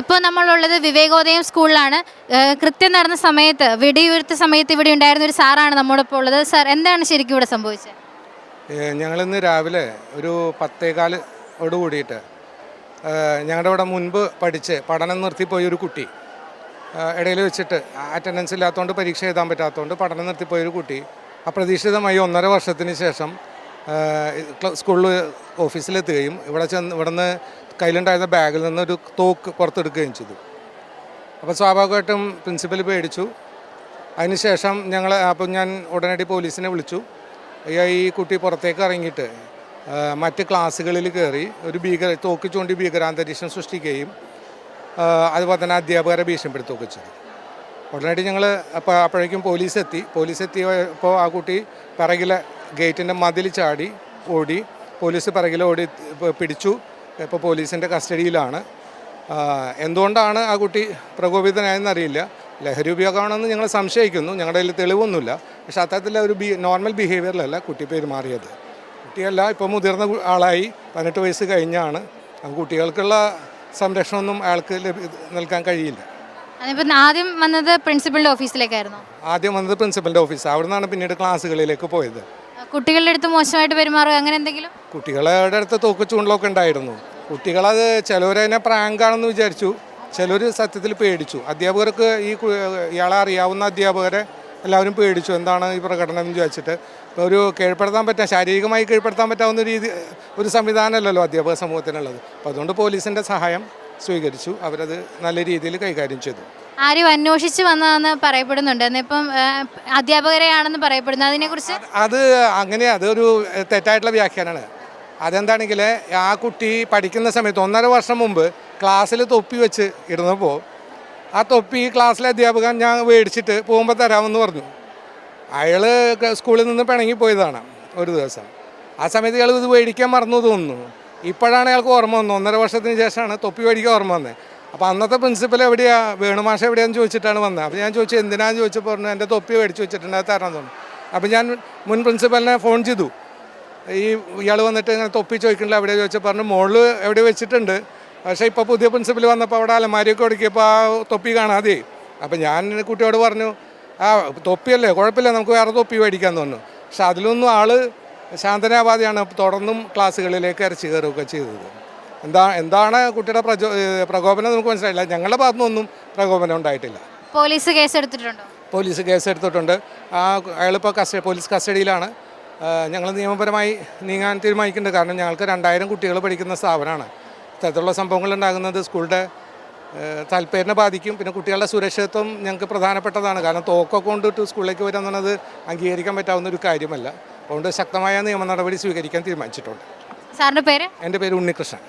ഇപ്പോൾ നമ്മളുള്ളത് വിവേകോദയം സ്കൂളിലാണ്. കൃത്യം നടന്ന സമയത്ത് വെടിയുയർത്ത സമയത്ത് ഇവിടെ ഉണ്ടായിരുന്ന ഒരു സാറാണ് നമ്മളിപ്പോൾ ഉള്ളത്. സാർ എന്താണ് ശരിക്കും ഇവിടെ സംഭവിച്ചത്? ഞങ്ങളിന്ന് രാവിലെ ഒരു പത്തേകാലോട് കൂടിയിട്ട് ഞങ്ങളുടെ ഇവിടെ മുൻപ് പഠിച്ച് പഠനം നിർത്തിപ്പോയ ഒരു കുട്ടി ഇടയിൽ വെച്ചിട്ട് അറ്റൻഡൻസ് ഇല്ലാത്തതുകൊണ്ട് പരീക്ഷ എഴുതാൻ പറ്റാത്തതുകൊണ്ട് പഠനം നിർത്തിപ്പോയൊരു കുട്ടി അപ്രതീക്ഷിതമായി ഒന്നര വർഷത്തിന് ശേഷം സ്കൂളിൽ ഓഫീസിലെത്തുകയും ഇവിടെ ചെന്ന് ഇവിടുന്ന് കയ്യിലുണ്ടായിരുന്ന ബാഗിൽ നിന്ന് ഒരു തോക്ക് പുറത്തെടുക്കുകയും ചെയ്തു. അപ്പോൾ സ്വാഭാവികമായിട്ടും പ്രിൻസിപ്പൽ പേടിച്ചു. അതിനുശേഷം ഞങ്ങൾ അപ്പം ഞാൻ ഉടനടി പോലീസിനെ വിളിച്ചു. ഈ കുട്ടി പുറത്തേക്ക് ഇറങ്ങിയിട്ട് മറ്റ് ക്ലാസ്സുകളിൽ കയറി ഒരു ഭീകര തോക്ക് ചൂണ്ടി ഭീകരാന്തരീക്ഷം സൃഷ്ടിക്കുകയും അതുപോലെ തന്നെ അധ്യാപകരെ ഭീഷണിപ്പെടുത്തുകയൊക്കെ ചെയ്തു. ഉടനടി ഞങ്ങൾ അപ്പോൾ അപ്പോഴേക്കും പോലീസ് എത്തി പോലീസ് എത്തിയപ്പോൾ ആ കുട്ടി പിറകിലെ ഗേറ്റിന്റെ മതിൽ ചാടി ഓടി പോലീസ് പിറകിൽ ഓടി പിടിച്ചു. ഇപ്പോൾ പോലീസിന്റെ കസ്റ്റഡിയിലാണ്. എന്തുകൊണ്ടാണ് ആ കുട്ടി പ്രകോപിതനായെന്ന് അറിയില്ല ലഹരി ഉപയോഗമാണെന്ന് ഞങ്ങൾ സംശയിക്കുന്നു. ഞങ്ങളുടെ കയ്യിൽ തെളിവൊന്നുമില്ല. പക്ഷെ അത്തരത്തിലുള്ള ഒരു ബി നോർമൽ ബിഹേവിയറിലല്ല കുട്ടി പെരുമാറിയത് കുട്ടിയല്ല ഇപ്പോൾ മുതിർന്ന ആളായി. പതിനെട്ട് വയസ്സ് കഴിഞ്ഞാണ്. ആ കുട്ടികൾക്കുള്ള സംരക്ഷണമൊന്നും അയാൾക്ക് നൽകാൻ കഴിയില്ല. ആദ്യം വന്നത് പ്രിൻസിപ്പളിന്റെ ഓഫീസിലേക്കായിരുന്നു ആദ്യം വന്നത് പ്രിൻസിപ്പലിന്റെ ഓഫീസ് അവിടെ നിന്നാണ് പിന്നീട് ക്ലാസ്സുകളിലേക്ക് പോയത്. കുട്ടികളുടെ അടുത്ത് മോശമായിട്ട് പെരുമാറുക അങ്ങനെ എന്തെങ്കിലും? കുട്ടികളുടെ അടുത്ത് തോക്ക് ചൂണ്ടലൊക്കെ ഉണ്ടായിരുന്നു. കുട്ടികളത് ചിലവരതിനെ പ്രാങ്കാണെന്ന് വിചാരിച്ചു. ചിലർ സത്യത്തിൽ പേടിച്ചു. അധ്യാപകർക്ക് ഈ ഇയാളെ അറിയാവുന്ന അധ്യാപകരെ എല്ലാവരും പേടിച്ചു. എന്താണ് ഈ പ്രകടനം എന്ന് ചോദിച്ചിട്ട് ഒരു കീഴ്പ്പെടുത്താൻ പറ്റാൻ ശാരീരികമായി കീഴ്പ്പെടുത്താൻ പറ്റാവുന്ന രീതി ഒരു സംവിധാനമല്ലല്ലോ അധ്യാപക സമൂഹത്തിനുള്ളത്. അപ്പോൾ അതുകൊണ്ട് പോലീസിന്റെ സഹായം സ്വീകരിച്ചു. അവരത് നല്ല രീതിയിൽ കൈകാര്യം ചെയ്തു. ആരും അന്വേഷിച്ച് വന്നതെന്ന് പറയപ്പെടുന്നുണ്ട്. ഏഹ്, അധ്യാപകരെയാണെന്ന് പറയപ്പെടുന്നു. അതിനെക്കുറിച്ച് അത് അങ്ങനെ അതൊരു തെറ്റായിട്ടുള്ള വ്യാഖ്യാനാണ്. അതെന്താണെങ്കിൽ ആ കുട്ടി പഠിക്കുന്ന സമയത്ത് ഒന്നര വർഷം മുമ്പ് ക്ലാസ്സിൽ തൊപ്പി വെച്ച് ഇരുന്നപ്പോൾ ആ തൊപ്പി ക്ലാസ്സിലെ അധ്യാപകൻ ഞാൻ മേടിച്ചിട്ട് പോകുമ്പോൾ തരാമെന്ന് പറഞ്ഞു. അയാൾ സ്കൂളിൽ നിന്ന് പിണങ്ങി പോയതാണ് ഒരു ദിവസം. ആ സമയത്ത് ഇയാൾ ഇത് മേടിക്കാൻ മറന്നു തോന്നുന്നു. ഇപ്പോഴാണ് അയാൾക്ക് ഓർമ്മ വന്നത്. ഒന്നര വർഷത്തിന് ശേഷമാണ് തൊപ്പി മേടിക്കാൻ ഓർമ്മ വന്നത്. അപ്പോൾ അന്നത്തെ പ്രിൻസിപ്പൽ എവിടെയാണ് വേണുമാഷ എവിടെയാന്ന് ചോദിച്ചിട്ടാണ് വന്നത്. അപ്പോൾ ഞാൻ ചോദിച്ചു എന്തിനാന്ന് ചോദിച്ചപ്പോൾ പറഞ്ഞു എന്റെ തൊപ്പി മേടിച്ച് വെച്ചിട്ടുണ്ട് അത് തരണം തോന്നുന്നു അപ്പോൾ ഞാൻ മുൻ പ്രിൻസിപ്പലിനെ ഫോൺ ചെയ്തു. ഈ ഇയാൾ വന്നിട്ട് ഇങ്ങനെ തൊപ്പി ചോദിക്കണില്ല എവിടെ ചോദിച്ചാൽ പറഞ്ഞു മോളിൽ എവിടെ വെച്ചിട്ടുണ്ട്. പക്ഷേ ഇപ്പോൾ പുതിയ പ്രിൻസിപ്പൽ വന്നപ്പോൾ അവിടെ അലമാരിയൊക്കെ ഒടുക്കിയപ്പോൾ ആ തൊപ്പി കാണാതെ അപ്പോൾ ഞാൻ കുട്ടിയോട് പറഞ്ഞു ആ തൊപ്പിയല്ലേ കുഴപ്പമില്ല നമുക്ക് വേറെ തൊപ്പി മേടിക്കാമെന്ന് തോന്നുന്നു പക്ഷെ അതിലൊന്നും ആൾ ശാന്തനാവാതെയാണ് തുടർന്നും ക്ലാസ്സുകളിലേക്ക് ഇറച്ചി കയറുകയൊക്കെ ചെയ്തത്. എന്താ എന്താണ് കുട്ടിയുടെ പ്രചോ പ്രകോപനം നമുക്ക് മനസ്സിലായില്ല. ഞങ്ങളുടെ ഭാഗത്തുനിന്നൊന്നും പ്രകോപനം ഉണ്ടായിട്ടില്ല. പോലീസ് കേസ് എടുത്തിട്ടുണ്ട്? പോലീസ് കേസ് എടുത്തിട്ടുണ്ട്. ആ അയാളിപ്പോൾ കസ്റ്റഡി പോലീസ് കസ്റ്റഡിയിലാണ്. ഞങ്ങൾ നിയമപരമായി നീങ്ങാൻ തീരുമാനിക്കുന്നുണ്ട്. കാരണം ഞങ്ങൾക്ക് രണ്ടായിരം കുട്ടികൾ പഠിക്കുന്ന സ്ഥാപനമാണ്. ഇത്തരത്തിലുള്ള സംഭവങ്ങൾ ഉണ്ടാകുന്നത് സ്കൂളുടെ താല്പര്യനെ ബാധിക്കും. പിന്നെ കുട്ടികളുടെ സുരക്ഷിതത്വം ഞങ്ങൾക്ക് പ്രധാനപ്പെട്ടതാണ്. കാരണം തോക്കൊക്കെ കൊണ്ടിട്ട് സ്കൂളിലേക്ക് വരിക എന്നുള്ളത് അംഗീകരിക്കാൻ പറ്റാവുന്ന ഒരു കാര്യമല്ല. അതുകൊണ്ട് ശക്തമായ നിയമ നടപടി സ്വീകരിക്കാൻ തീരുമാനിച്ചിട്ടുണ്ട്. സാറിന്റെ പേര്? എന്റെ പേര് ഉണ്ണികൃഷ്ണൻ.